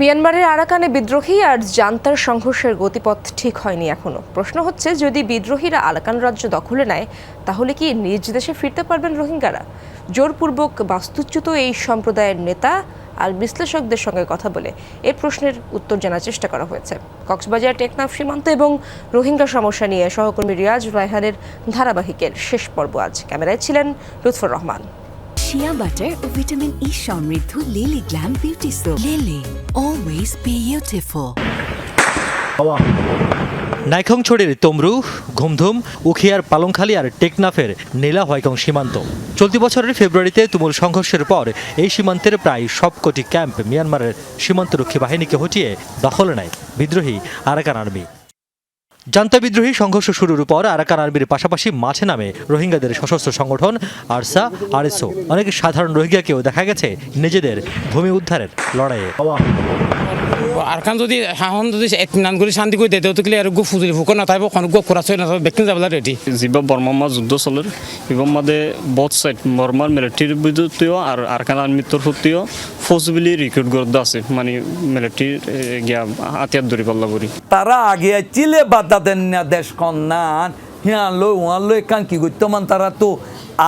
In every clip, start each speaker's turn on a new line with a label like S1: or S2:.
S1: মিয়ানমারের আরাকানে বিদ্রোহী আর জান্তার সংঘর্ষের গতিপথ ঠিক হয়নি এখনও। প্রশ্ন হচ্ছে, যদি বিদ্রোহীরা আরাকান রাজ্য দখলে নেয়, তাহলে কি নিজ দেশে ফিরতে পারবেন রোহিঙ্গারা? জোরপূর্বক বাস্তুচ্যুত এই সম্প্রদায়ের নেতা আর বিশ্লেষকদের সঙ্গে কথা বলে এ প্রশ্নের উত্তর জানার চেষ্টা করা হয়েছে। কক্সবাজার টেকনাফ সীমান্ত এবং রোহিঙ্গা সমস্যা নিয়ে সহকর্মী রিয়াজ রায়হানের ধারাবাহিকের শেষ পর্ব আজ। ক্যামেরায় ছিলেন লুৎফর রহমান।
S2: শিয়া বাটার ও ভিটামিন ই সমৃদ্ধ Lily glam beauty soap Lily always beautiful
S3: নাইখংছড়ির তমরু Ghumdhum উখিয়ার পালংখালী আর টেকনাফের নীলা হয়কং সীমান্ত। চলতি বছরের ফেব্রুয়ারিতে তুমুল সংঘর্ষের পর এই সীমান্তের প্রায় সবকটি ক্যাম্প মিয়ানমারের সীমান্তরক্ষী বাহিনীকে হটিয়ে দখল নেয় বিদ্রোহী আরাকান আর্মি। জান্তা বিদ্রোহী সংঘর্ষ শুরুর পর আরাকান আর্মির পাশাপাশি মাঠে নামে রোহিঙ্গাদের সশস্ত্র সংগঠন আরসা আরএসও। অনেক সাধারণ রোহিঙ্গাকেও দেখা গেছে নিজেদের ভূমি উদ্ধারের লড়াইয়ে।
S4: আরকান যদি হাহন যদি এক নান করে শান্তি করে দিতে হলে আর গুফ যদি ফুকো না তাইব কোনো গুফ করা চলে না বেকিন যাবলা রেডি
S5: যিবা বর্মামা যুদ্ধ চলের ইবম মাদে বোথ সাইড বর্মার মিলিটারির বিরুদ্ধেও আর আরকান আর্মির তরফতেও ফৌজবিলি রিক্রুট করতে আছে মানে মিলিটারির গিয়া হাতিয়ার ধরি পাল্লা করি।
S6: তারা আগে চিলে বাধা দেন না, দেশ কন্যান, হিয়ান লো উহান লো কান কি করতো তারা তো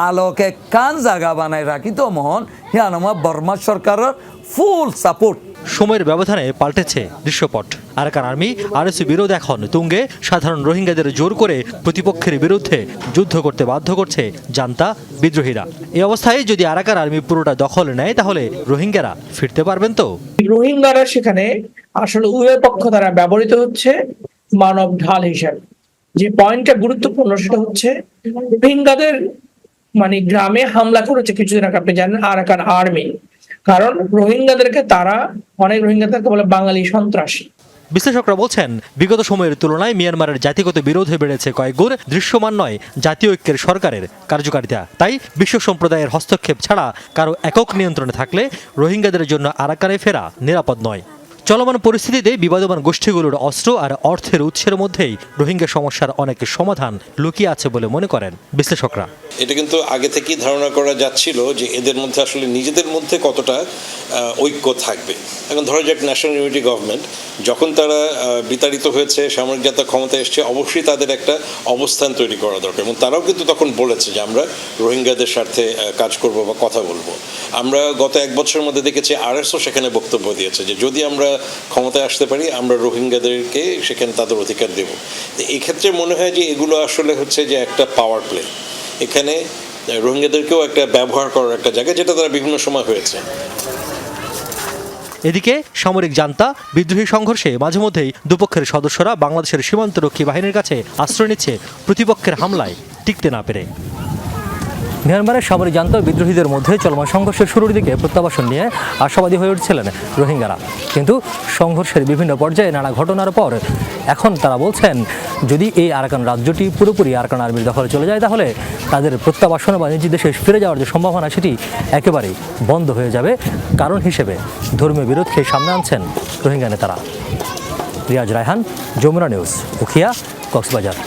S6: আলোকে কান জায়গা বানাই রাখি তো মহন। হিয়ান আমার বর্মা সরকারের ফুল সাপোর্ট
S3: সময়ের ব্যবধানে পাল্টেছে দৃশ্যপট। আরাকান আর্মি আরএসি বিরোধ এখন তুঙ্গে। সাধারণ রোহিঙ্গাদের জোর করে প্রতিপক্ষের বিরুদ্ধে যুদ্ধ করতে বাধ্য করছে জান্তা বিদ্রোহীরা। এই অবস্থায় যদি আরাকান আর্মি পুরোটা দখল নেয়, তাহলে রোহিঙ্গারা ফিরতে পারবেন তো?
S7: রোহিঙ্গারা সেখানে আসলে উভয় পক্ষ দ্বারা ব্যবহৃত হচ্ছে মানব ঢাল হিসাবে। যে পয়েন্টটা গুরুত্বপূর্ণ সেটা হচ্ছে রোহিঙ্গাদের মানে গ্রামে হামলা করেছে কিছুদিন আগে, আপনি জানেন, আরাকান আর্মি। কারণ রোহিঙ্গাদেরকে তারা, অনেক রোহিঙ্গাদেরকে বলে বাঙালি সন্ত্রাসী।
S3: বিশ্লেষকরা বলছেন, বিগত সময়ের তুলনায় মিয়ানমারের জাতিগত বিরোধে বেড়েছে কয়েক গুণ, দৃশ্যমান নয়, জাতীয় ঐক্যের সরকারের কার্যকারিতা। তাই বিশ্ব সম্প্রদায়ের হস্তক্ষেপ ছাড়া কারও একক নিয়ন্ত্রণে থাকলে রোহিঙ্গাদের জন্য আরাকানে ফেরা নিরাপদ নয়। চলমান পরিস্থিতিতে বিবাদমান গোষ্ঠীগুলোর অস্ত্র আর অর্থের উৎসের মধ্যেই রোহিঙ্গা সমস্যার অনেক সমাধান লুকিয়ে আছে বলে মনে করেন বিশ্লেষকরা।
S8: এটা কিন্তু আগে থেকেই ধারণা করা যাচ্ছিল যে এদের মধ্যে আসলে নিজেদের মধ্যে কতটা ঐক্য থাকবে। এখন ধরো যাক ন্যাশনাল ইউনিটি গভর্নমেন্ট যখন তারা বিতাড়িত হয়েছে, সামরিক জাতীয় ক্ষমতা এসছে, অবশ্যই তাদের একটা অবস্থান তৈরি করা দরকার। এবং তারাও কিন্তু তখন বলেছে যে আমরা রোহিঙ্গাদের স্বার্থে কাজ করব বা কথা বলব। আমরা গত এক বছরের মধ্যে দেখেছি আরএসও সেখানে বক্তব্য দিয়েছে যে যদি আমরা ক্ষমতায় আসতে পারি, আমরা রোহিঙ্গাদেরকে সেখানে তাদের অধিকার দেব। তো এই ক্ষেত্রে মনে হয় যে এগুলো আসলে হচ্ছে যে একটা পাওয়ার প্লে এখানে রোহিঙ্গাদেরকেও একটা ব্যবহার করার একটা জায়গা, যেটা তারা বিভিন্ন সময় হয়েছে।
S3: এদিকে সামরিক জান্তা বিদ্রোহী সংঘর্ষে মাঝে মধ্যেই দুপক্ষের সদস্যরা বাংলাদেশের সীমান্তরক্ষী বাহিনীর কাছে আশ্রয় নিচ্ছে প্রতিপক্ষের হামলায় টিকতে না পেরে। মিয়ানমারের সামরিক জান্তা বিদ্রোহীদের মধ্যে চলমান সংঘর্ষের শুরুর দিকে প্রত্যাবাসন নিয়ে আশাবাদী হয়ে উঠছিলেন রোহিঙ্গারা। কিন্তু সংঘর্ষের বিভিন্ন পর্যায়ে নানা ঘটনার পর এখন তারা বলছেন, যদি এই আরাকান রাজ্যটি পুরোপুরি আরাকান আর্মির দখলে চলে যায়, তাহলে তাদের প্রত্যাবাসন বা নিজ দেশে ফিরে যাওয়ার যে সম্ভাবনা, সেটি একেবারেই বন্ধ হয়ে যাবে। কারণ হিসেবে ধর্মীয় বিরোধকে সামনে আনছেন রোহিঙ্গা নেতারা। রিয়াজ রায়হান, যমুনা নিউজ, উখিয়া, কক্সবাজার।